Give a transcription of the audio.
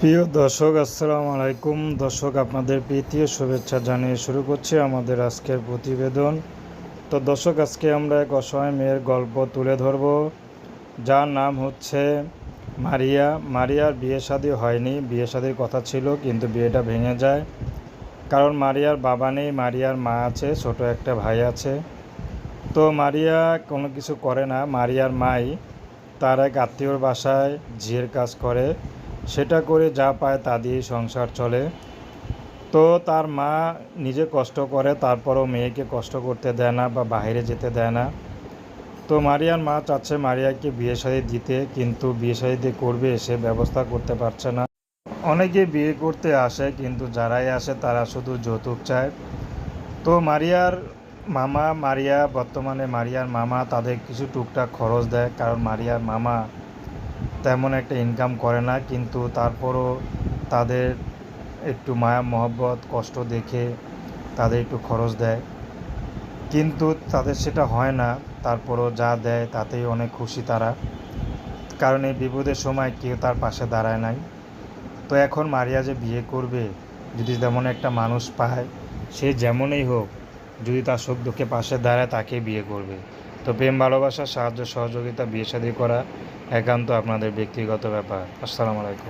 প্রিয় দর্শক, আসসালামু আলাইকুম। দর্শক, আপনাদের প্রীতীয় শুভেচ্ছা জানিয়ে শুরু করছি আমাদের আজকের প্রতিবেদন। তো দর্শক, আজকে আমরা এক অসহায় মেয়ের গল্প তুলে ধরব। যার নাম হচ্ছে মারিয়া। মারিয়ার বিয়ে শাদী হয়নি। বিয়ে শাদীর কথা ছিল, কিন্তু বিয়েটা ভেঙে যায়। কারণ মারিয়ার বাবা নেই, মারিয়ার মা আছে, ছোট একটা ভাই আছে। তো মারিয়া কোনো কিছু করে না। মারিয়ার মাই তার এক আত্মীয়র বাসায় ঝিয়ের কাজ করে। সেটা করে যা পায় তা দিয়েই সংসার চলে। তো তার মা নিজে কষ্ট করে, তারপরও মেয়েকে কষ্ট করতে দেয় না বা বাইরে যেতে দেয় না। তো মারিয়ার মা চাচ্ছে মারিয়াকে বিয়ে শাদী দিতে, কিন্তু বিয়ে শাদীতে করবে সে ব্যবস্থা করতে পারছে না। অনেকে বিয়ে করতে আসে, কিন্তু যারাই আসে তারা শুধু যৌতুক চায়। তো মারিয়ার মামা মারিয়া, বর্তমানে মারিয়ার মামা তাদের কিছু টুকটাক খরচ দেয়, কারণ মারিয়ার মামা তেমন একটা ইনকাম করে না, কিন্তু তারপরও তাদের একটু মায়া মহব্বত, কষ্ট দেখে তাদের একটু খরচ দেয়। কিন্তু তাদের সেটা হয় না, তারপরও যা দেয় তাতেই অনেক খুশি তারা। কারণ এই বিপদের সময় কেউ তার পাশে দাঁড়ায় নাই। তো এখন মারিয়া যে বিয়ে করবে, যদি তেমন একটা মানুষ পায়, সে যেমনই হোক, যদি তার সুখ দুঃখে পাশে দাঁড়ায় তাকে বিয়ে করবে। তো প্রেম, ভালোবাসা, সাহায্য, সহযোগিতা, বিয়ে শাদী করা একান্ত আপনাদের ব্যক্তিগত ব্যাপার। আসসালামু আলাইকুম।